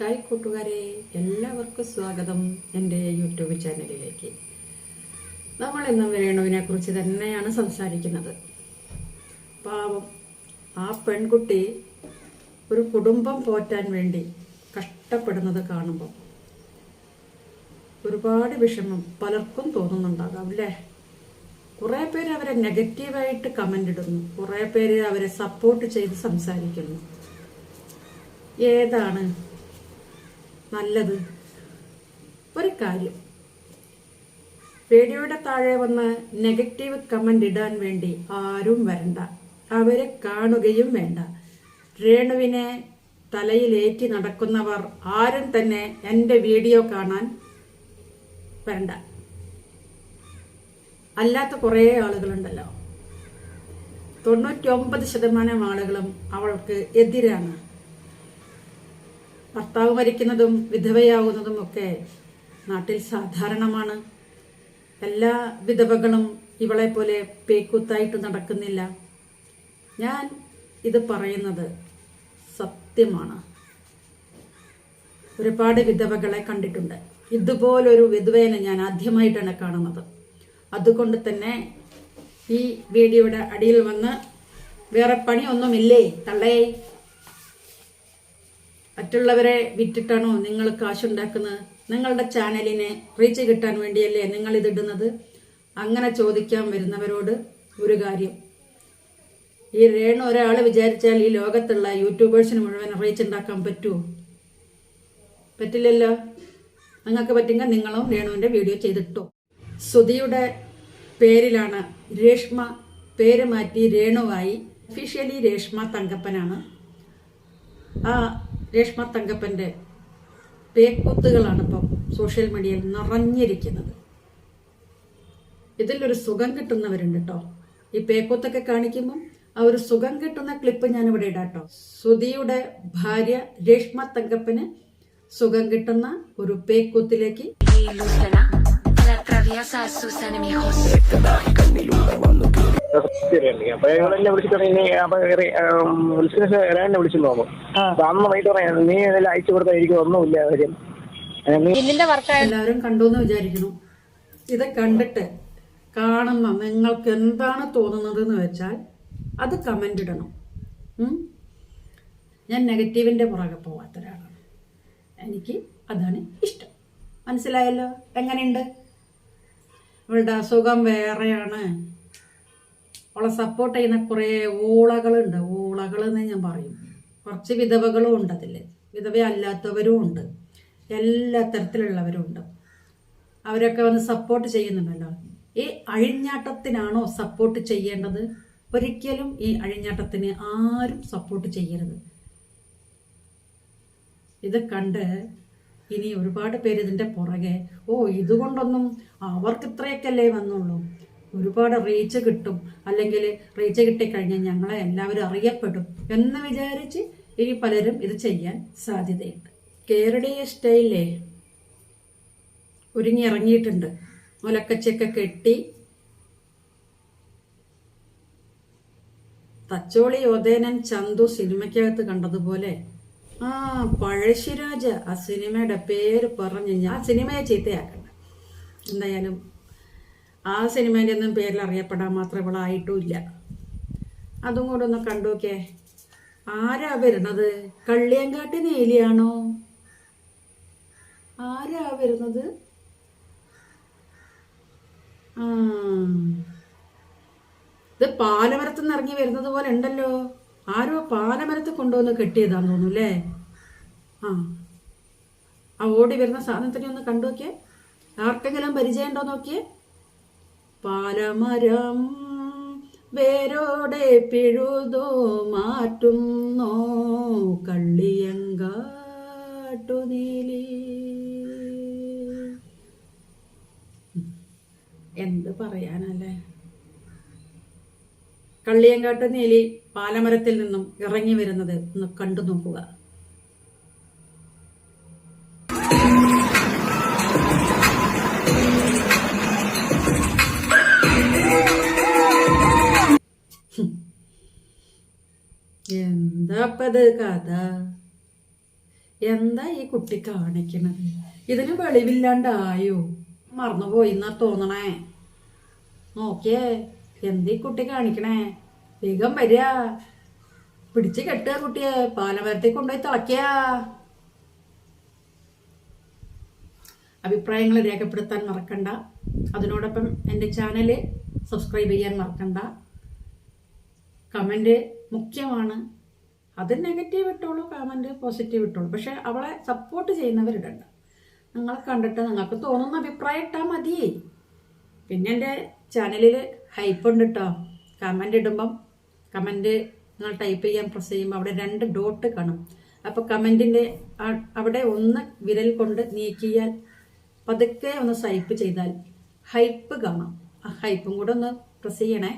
Hi കൂട്ടുകാരെ എല്ലാവർക്കും സ്വാഗതം എന്റെ യൂട്യൂബ് ചാനലിലേക്ക്. നമ്മൾ ഇന്ന് രേണുവിനെ കുറിച്ച് തന്നെയാണ് സംസാരിക്കുന്നത്. പാവം ആ പെൺകുട്ടി ഒരു കുടുംബം പോറ്റാൻ വേണ്ടി കഷ്ടപ്പെടുന്നത് കാണുമ്പോൾ ഒരുപാട് വിഷമം പലർക്കും തോന്നുന്നുണ്ടാകാം അല്ലേ? കുറേ പേര് അവരെ നെഗറ്റീവായിട്ട് കമന്റ് ഇടുന്നു. കുറേ പേര് അവരെ സപ്പോർട്ട് ചെയ്ത് സംസാരിക്കുന്നു. ഏതാണ് നല്ലത്. ഒരു കാര്യം. വീഡിയോയുടെ താഴെ വന്ന് നെഗറ്റീവ് കമന്റ് ഇടാൻ വേണ്ടി ആരും വരണ്ട. അവരെ കാണുകയും വേണ്ട. രേണുവിനെ തലയിലേറ്റി നടക്കുന്നവർ ആരും തന്നെ എന്റെ വീഡിയോ കാണാൻ വരണ്ട. അല്ലാത്ത കുറേ ആളുകളുണ്ടല്ലോ. തൊണ്ണൂറ്റി ഒമ്പത് ശതമാനം ആളുകളും അവൾക്ക് എതിരാണ്. ഭർത്താവ് മരിക്കുന്നതും വിധവയാകുന്നതും ഒക്കെ നാട്ടിൽ സാധാരണമാണ്. എല്ലാ വിധവകളും ഇവളെ പോലെ പേക്കൂത്തായിട്ട് നടക്കുന്നില്ല. ഞാൻ ഇത് പറയുന്നത് സത്യമാണ്. ഒരുപാട് വിധവകളെ കണ്ടിട്ടുണ്ട്. ഇതുപോലൊരു വിധവേനെ ഞാൻ ആദ്യമായിട്ടാണ് കാണുന്നത്. അതുകൊണ്ട് തന്നെ ഈ വീഡിയോയുടെ അടിയിൽ വന്ന് വേറെ പണിയൊന്നുമില്ലേ? തള്ളേ മറ്റുള്ളവരെ വിറ്റിട്ടാണോ നിങ്ങൾ കാശുണ്ടാക്കുന്നത് നിങ്ങളുടെ ചാനലിനെ റീച്ച് കിട്ടാൻ വേണ്ടിയല്ലേ നിങ്ങൾ ഇതിടുന്നത് അങ്ങനെ ചോദിക്കാൻ വരുന്നവരോട് ഒരു കാര്യം. ഈ രേണു ഒരാൾ വിചാരിച്ചാൽ ഈ ലോകത്തുള്ള യൂട്യൂബേഴ്സിന് മുഴുവൻ റീച്ച് ഉണ്ടാക്കാൻ പറ്റുമോ പറ്റില്ലല്ലോ. നിങ്ങൾക്ക് പറ്റുമെങ്കിൽ നിങ്ങളും രേണുവിന്റെ വീഡിയോ ചെയ്തിട്ടോ. സുധിയുടെ പേരിലാണ് രേഷ്മ പേര് മാറ്റി രേണുവായി. ഒഫീഷ്യലി രേഷ്മ തങ്കപ്പനാണ്. ആ രേഷ്മ തങ്കപ്പന്റെ പേക്കൂത്തുകളാണ് ഇപ്പം സോഷ്യൽ മീഡിയയിൽ നിറഞ്ഞിരിക്കുന്നത്. ഇതിലൊരു സുഖം കിട്ടുന്നവരുണ്ട് കേട്ടോ ഈ പേക്കൂത്തൊക്കെ കാണിക്കുമ്പം ആ ഒരു സുഖം കിട്ടുന്ന ക്ലിപ്പ് ഞാനിവിടെ ഇടാം കേട്ടോ സുധിയുടെ ഭാര്യ രേഷ്മ തങ്കപ്പന് സുഖം കിട്ടുന്ന ഒരു പേക്കൂത്തിലേക്ക് എല്ലാവരും കണ്ടു എന്ന് വിചാരിക്കുന്നു. ഇത് കണ്ടിട്ട് കാണുന്ന നിങ്ങൾക്ക് എന്താണ് തോന്നുന്നത് എന്ന് വെച്ചാൽ അത് കമന്റ് ഇടണം. ഉം? ഞാൻ നെഗറ്റീവിന്റെ പുറകെ പോവാത്ത ഒരാളാണ് എനിക്ക് അതാണ് ഇഷ്ടം. മനസ്സിലായല്ലോ? എങ്ങനെയുണ്ട്? ഇവളുടെ അസുഖം വേറെയാണ്. അവളെ സപ്പോർട്ട് ചെയ്യുന്ന കുറേ ഊളകളുണ്ട്. ഊളകൾ എന്ന് ഞാൻ പറയും. കുറച്ച് വിധവകളും ഉണ്ട് അതിൽ വിധവ അല്ലാത്തവരും ഉണ്ട്. എല്ലാ തരത്തിലുള്ളവരും ഉണ്ട് അവരൊക്കെ വന്ന് സപ്പോർട്ട് ചെയ്യുന്നുണ്ടല്ലോ. ഈ അഴിഞ്ഞാട്ടത്തിനാണോ സപ്പോർട്ട് ചെയ്യേണ്ടത്? ഒരിക്കലും ഈ അഴിഞ്ഞാട്ടത്തിന് ആരും സപ്പോർട്ട് ചെയ്യരുത്. ഇത് കണ്ട് ഇനി ഒരുപാട് പേര് ഇതിന്റെ പുറകെ ഓ ഇതുകൊണ്ടൊന്നും അവർക്ക് ഇത്രയൊക്കെയല്ലേ വന്നുള്ളൂ? ഒരുപാട് റീച്ച് കിട്ടും. അല്ലെങ്കിൽ റീച്ച് കിട്ടിക്കഴിഞ്ഞാൽ ഞങ്ങളെ എല്ലാവരും അറിയപ്പെടും എന്ന് വിചാരിച്ച് ഇനി പലരും ഇത് ചെയ്യാൻ സാധ്യതയുണ്ട്. കേരളീയ സ്റ്റൈലേ ഒരുങ്ങി ഇറങ്ങിയിട്ടുണ്ട് മുലക്കച്ചൊക്കെ കെട്ടി തച്ചോളി ഒതേനൻ ചന്തു സിനിമയ്ക്കകത്ത് കണ്ടതുപോലെ ആ പഴശ്ശിരാജ ആ സിനിമയുടെ പേര് പറഞ്ഞു ഞാൻ ആ സിനിമയെ ചീത്തയാക്കണ്ട. എന്തായാലും ആ സിനിമേന്റെ ഒന്നും പേരിൽ അറിയപ്പെടാൻ മാത്രം ഇവളായിട്ടുമില്ല അതും കൂടെ ഒന്ന് കണ്ടുനോക്കേ ആരാ വരുന്നത്? കള്ളിയങ്കാട്ടി നീലിയാണോ? ആരാ വരുന്നത്? ഇത് പാലമരത്തുനിന്ന് ഇറങ്ങി വരുന്നത് പോലെ ഉണ്ടല്ലോ. ആരോ പാനമരത്ത് കൊണ്ടുവന്ന് കെട്ടിയതാന്ന് തോന്നുന്നു അല്ലേ? ആ. ആ ഓടി വരുന്ന സാധനത്തിനെ ഒന്ന് കണ്ടു നോക്കിയേ. ആർക്കെങ്കിലും പരിചയം ഉണ്ടോ നോക്കിയേ? പാലമരം വേരോടെ പിഴുതോ മാറ്റുന്നോ? കള്ളിയങ്കാട്ടുനീലി എന്ത് പറയാനല്ലേ? കള്ളിയങ്കാട്ട് നീലി പാലമരത്തിൽ നിന്നും ഇറങ്ങി വരുന്നത് ഒന്ന് കണ്ടു നോക്കുക. എന്താപ്പത് കഥ? എന്താ ഈ കുട്ടി കാണിക്കുന്നത് ഇതിന് വെളിവില്ലാണ്ടായോ? മറന്നുപോയി എന്നാ തോന്നണേ. നോക്കിയേ. എന്തീ കുട്ടി കാണിക്കണേ? വേഗം വരിക പിടിച്ച് കെട്ടുക കുട്ടിയെ. പാലമരത്തിൽ കൊണ്ടുപോയി തിളയ്ക്കുക. അഭിപ്രായങ്ങൾ രേഖപ്പെടുത്താൻ മറക്കണ്ട. അതിനോടൊപ്പം എന്റെ ചാനൽ സബ്സ്ക്രൈബ് ചെയ്യാൻ മറക്കണ്ട. കമന്റ് മുഖ്യമാണ്. അത് നെഗറ്റീവ് ഇട്ടോളൂ കമന്റ് പോസിറ്റീവ് ഇട്ടോളൂ. പക്ഷേ അവളെ സപ്പോർട്ട് ചെയ്യുന്നവരിടണ്ട. നിങ്ങളെ കണ്ടിട്ട് നിങ്ങൾക്ക് തോന്നുന്ന അഭിപ്രായം ഇട്ടാൽ മതി. പിന്നെ എന്റെ ചാനലിൽ ഹൈപ്പ് ഉണ്ട് കേട്ടോ കമന്റ് ഇടുമ്പം കമന്റ് നിങ്ങൾ ടൈപ്പ് ചെയ്യാൻ പ്രസ് ചെയ്യുമ്പോൾ അവിടെ രണ്ട് ഡോട്ട് കാണും. അപ്പോൾ കമന്റിന്റെ അവിടെ ഒന്ന് വിരൽ കൊണ്ട് നീക്കിയാൽ പതുക്കെ ഒന്ന് സ്വൈപ്പ് ചെയ്താൽ ഹൈപ്പ് കാണാം. ആ ഹൈപ്പും കൂടെ ഒന്ന് പ്രസ് ചെയ്യണേ.